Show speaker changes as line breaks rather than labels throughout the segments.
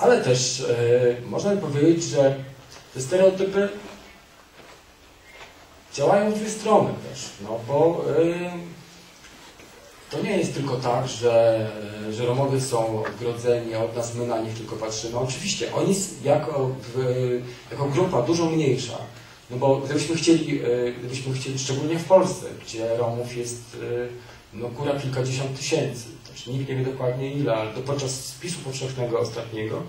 Ale też można by powiedzieć, że te stereotypy działają w dwie strony też, no bo to nie jest tylko tak, że, że Romowie są odgrodzeni od nas, my na nich tylko patrzymy. Oczywiście, oni jako, jako grupa dużo mniejsza, no bo gdybyśmy chcieli, e, gdybyśmy chcieli, szczególnie w Polsce, gdzie Romów jest e, no góra kilkadziesiąt tysięcy, też nikt nie wie dokładnie ile, ale to podczas spisu powszechnego ostatniego,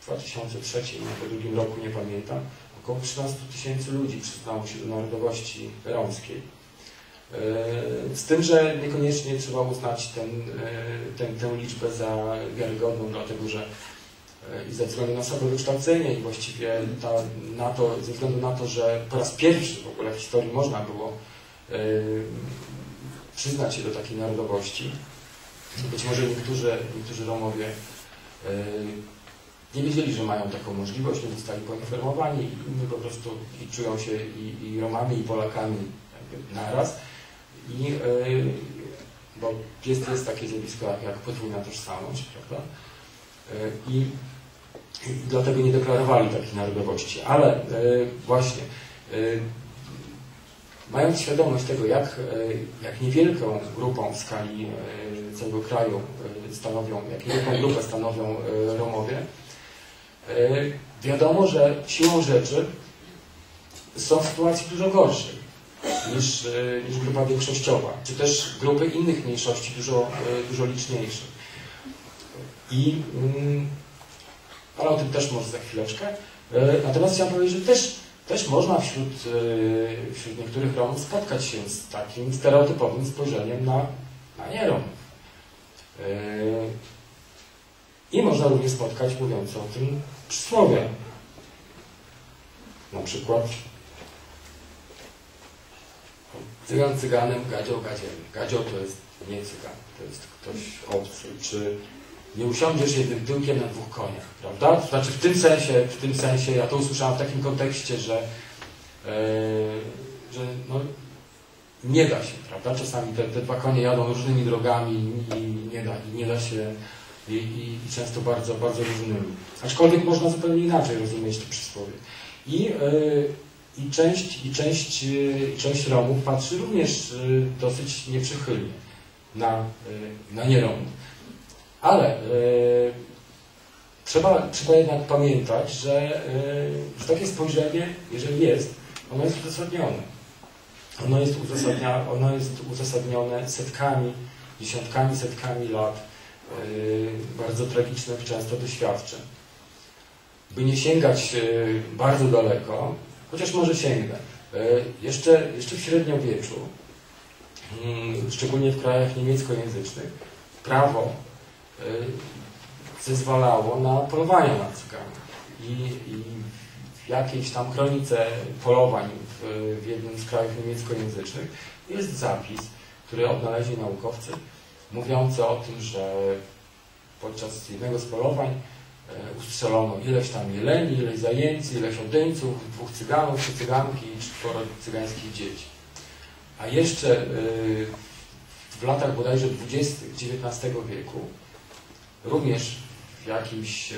w 2003 w drugim roku, nie pamiętam, około 13 tysięcy ludzi przyznało się do narodowości romskiej. E, z tym, że niekoniecznie trzeba uznać ten, ten, tę liczbę za wiarygodną, dlatego że i ze względu na słabe wykształcenie i właściwie ta, na to, ze względu na to, że po raz pierwszy w ogóle w historii można było przyznać się do takiej narodowości. Być może niektórzy, niektórzy Romowie yy, nie wiedzieli, że mają taką możliwość, nie zostali poinformowani i inni po prostu i czują się i, i Romami, i Polakami naraz. I, yy, bo jest, jest takie zjawisko jak podwójna tożsamość, prawda? I i dlatego nie deklarowali takiej narodowości. Ale e, właśnie, e, mając świadomość tego, jak, e, jak niewielką grupą w skali całego kraju stanowią, jak niewielką grupę stanowią Romowie, wiadomo, że siłą rzeczy są w sytuacji dużo gorszej niż, niż grupa większościowa, czy też grupy innych mniejszości dużo, dużo liczniejszych. I mm, ale o tym też może za chwileczkę. E, natomiast chciałem powiedzieć, że też, też można wśród, e, wśród niektórych Romów spotkać się z takim stereotypowym spojrzeniem na, na nieromów. E, I można również spotkać mówiące o tym przysłowie. Na przykład cygan cyganem, gadzio gadziem. Gadzio to jest nie cygan, to jest ktoś obcy, czy nie usiądziesz jednym tyłkiem na dwóch koniach, prawda? Znaczy w tym sensie, w tym sensie, ja to usłyszałem w takim kontekście, że, yy, że no, nie da się, prawda? Czasami te, te dwa konie jadą różnymi drogami i nie da, i nie da się i, i, i często bardzo, bardzo różnymi. Aczkolwiek można zupełnie inaczej rozumieć to przysłowie. I, yy, i część, i część, yy, część Romów patrzy również dosyć nieprzychylnie na, na nieromów. Ale yy, trzeba, trzeba jednak pamiętać, że, yy, takie spojrzenie, jeżeli jest, ono jest uzasadnione. Ono jest, ono jest uzasadnione setkami, dziesiątkami, setkami lat yy, bardzo tragicznych często doświadczeń. By nie sięgać bardzo daleko, chociaż może sięgnę, jeszcze, jeszcze w średniowieczu, mm, szczególnie w krajach niemieckojęzycznych, prawo zezwalało na polowania na cyganów. I, I, w jakiejś tam kronice polowań w, w jednym z krajów niemieckojęzycznych jest zapis, który odnaleźli naukowcy, mówiący o tym, że podczas jednego z polowań y, ustrzelono ileś tam jeleni, ileś zajęci, ileś odeńców, dwóch cyganów, trzy cyganki i czworo cygańskich dzieci. A jeszcze y, w latach bodajże 20. XIX wieku również w jakimś, e,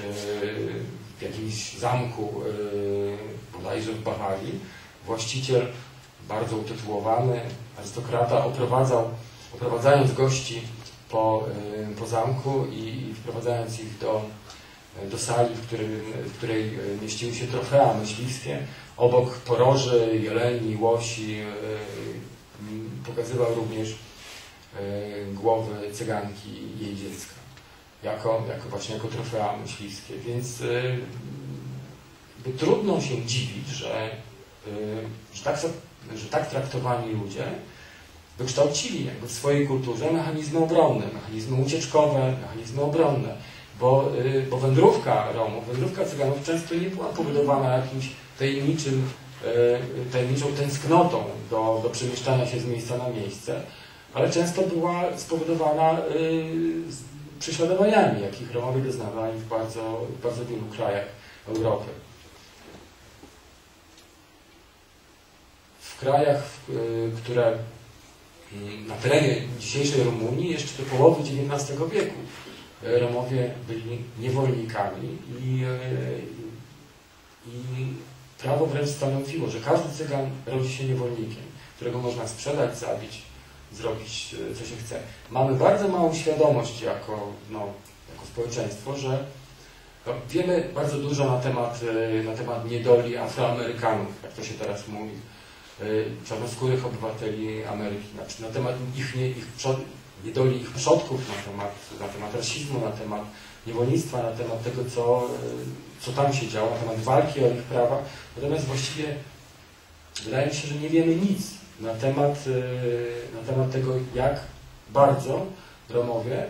w jakimś zamku, e, bodajże w Bawarii, właściciel bardzo utytułowany, arystokrata oprowadzał, oprowadzając gości po, e, po zamku i wprowadzając ich do, do sali, w, którym, w której mieściły się trofea myśliwskie, obok poroży, jeleni, łosi, pokazywał również głowy cyganki i jej dziecka jako, jako właśnie jako trofea myśliwskie. Więc y, trudno się dziwić, że, y, że, tak, że tak traktowani ludzie wykształcili jakby w swojej kulturze mechanizmy obronne, mechanizmy ucieczkowe, mechanizmy obronne. Bo, y, bo wędrówka Romów, wędrówka Cyganów często nie była powodowana jakimś tajemniczym, y, tajemniczą tęsknotą do, do przemieszczania się z miejsca na miejsce, ale często była spowodowana y, prześladowaniami, jakich Romowie doznawali w bardzo, bardzo wielu krajach Europy. W krajach, które mm, na terenie dzisiejszej Rumunii jeszcze do połowy XIX wieku Romowie byli niewolnikami i, i prawo wręcz stanowiło, że każdy cygan rodzi się niewolnikiem, którego można sprzedać, zabić, zrobić co się chce. Mamy bardzo małą świadomość jako, no, jako społeczeństwo, że no, wiemy bardzo dużo na temat, na temat niedoli Afroamerykanów, jak to się teraz mówi, czarnoskórych obywateli Ameryki, znaczy na temat ich, nie, ich przod, niedoli ich przodków, na temat, na temat rasizmu, na temat niewolnictwa, na temat tego, co, co tam się działo, na temat walki o ich prawa. Natomiast właściwie wydaje mi się, że nie wiemy nic na temat, na temat tego, jak bardzo Romowie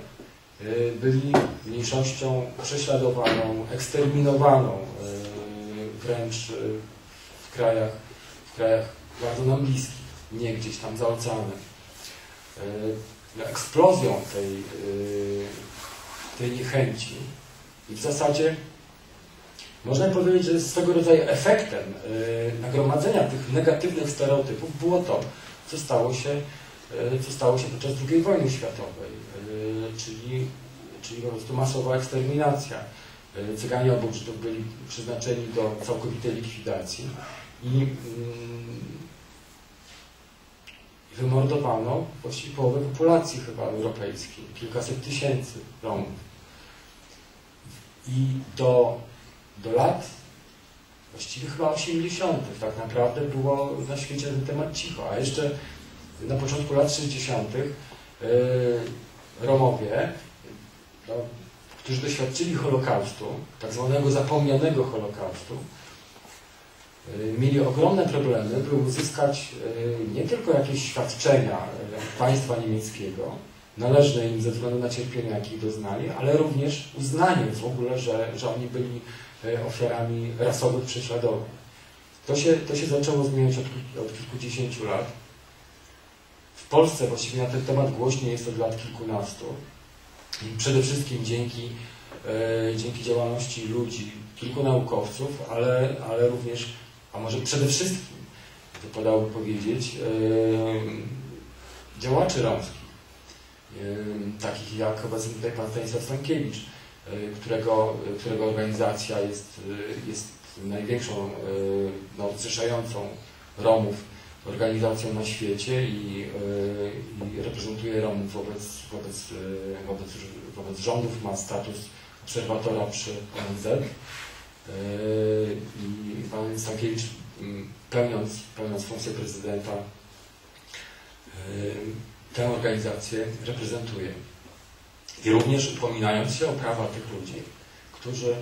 byli mniejszością prześladowaną, eksterminowaną wręcz w krajach, w krajach bardzo nam bliskich, nie gdzieś tam za oceanem. Eksplozją tej, tej niechęci i w zasadzie można powiedzieć, że swego rodzaju efektem nagromadzenia tych negatywnych stereotypów było to, co stało się, co stało się podczas II wojny światowej, czyli, czyli po prostu masowa eksterminacja. Cyganie obok Żydów byli przeznaczeni do całkowitej likwidacji i mm, wymordowano właściwie połowę populacji chyba europejskiej, kilkaset tysięcy Romów. I do, do lat właściwie chyba 80. tak naprawdę było na świecie ten temat cicho, a jeszcze na początku lat 60. Yy, Romowie, no, którzy doświadczyli Holokaustu, tak zwanego zapomnianego Holokaustu, mieli ogromne problemy, by uzyskać nie tylko jakieś świadczenia państwa niemieckiego, należne im ze względu na cierpienia, jakich doznali, ale również uznanie w ogóle, że, że oni byli ofiarami rasowych prześladowań. To się, to się zaczęło zmieniać od, od kilkudziesięciu lat. W Polsce właściwie na ten temat głośniej jest od lat kilkunastu. I przede wszystkim dzięki, e, dzięki działalności ludzi, kilku naukowców, ale, ale również a może przede wszystkim, wypadałoby powiedzieć, działaczy romskich, takich jak obecny tutaj pan Stanisław Stankiewicz, którego, którego organizacja jest, jest największą no, zrzeszającą Romów organizacją na świecie i, i reprezentuje Romów wobec, wobec, wobec, wobec rządów, ma status obserwatora przy ONZ. I pan Stankiewicz, pełniąc, pełniąc funkcję prezydenta, tę organizację reprezentuje. I również upominając się o prawa tych ludzi, którzy,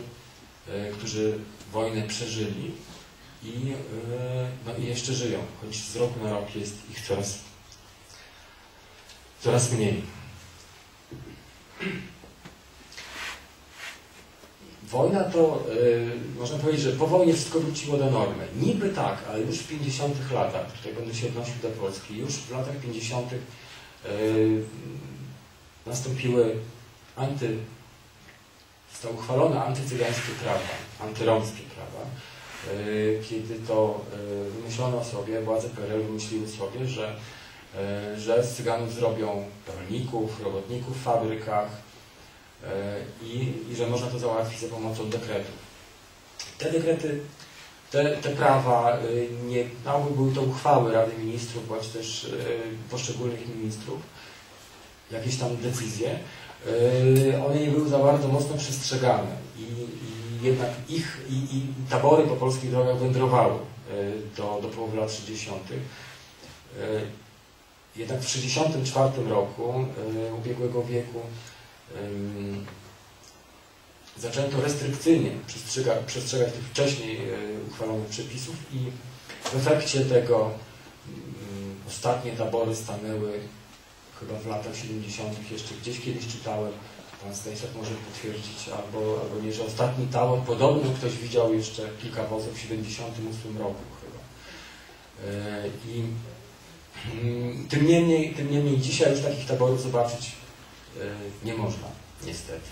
którzy wojnę przeżyli i, no, i jeszcze żyją, choć z roku na rok jest ich coraz, coraz mniej. Wojna to, yy, można powiedzieć, że po wojnie wszystko wróciło do normy. Niby tak, ale już w 50 latach, tutaj będę się odnosił do Polski, już w latach 50 yy, nastąpiły anty, zostały uchwalone antycygańskie prawa, antyromskie prawa, kiedy to yy, wymyślono sobie, władze PRL wymyśliły sobie, że, yy, że z Cyganów zrobią rolników, robotników w fabrykach, E, i, i że można to załatwić za pomocą dekretów. Te dekrety, te, te prawa, e, nie, no, były to uchwały Rady Ministrów, bądź też e, poszczególnych ministrów, jakieś tam decyzje, one nie były za bardzo mocno przestrzegane i, i jednak ich i, i, tabory po polskich drogach wędrowały do, do połowy lat 60. Jednak w 1964 roku ubiegłego wieku zaczęto restrykcyjnie przestrzegać, przestrzegać tych wcześniej e, uchwalonych przepisów i w efekcie tego ostatnie tabory stanęły chyba w latach 70. jeszcze gdzieś kiedyś czytałem, pan Stanisław może potwierdzić, albo, albo nie, że ostatni tabor podobno ktoś widział jeszcze kilka wozów w 78 roku chyba. E, I tym niemniej, tym niemniej dzisiaj już takich taborów zobaczyć E, nie można, niestety.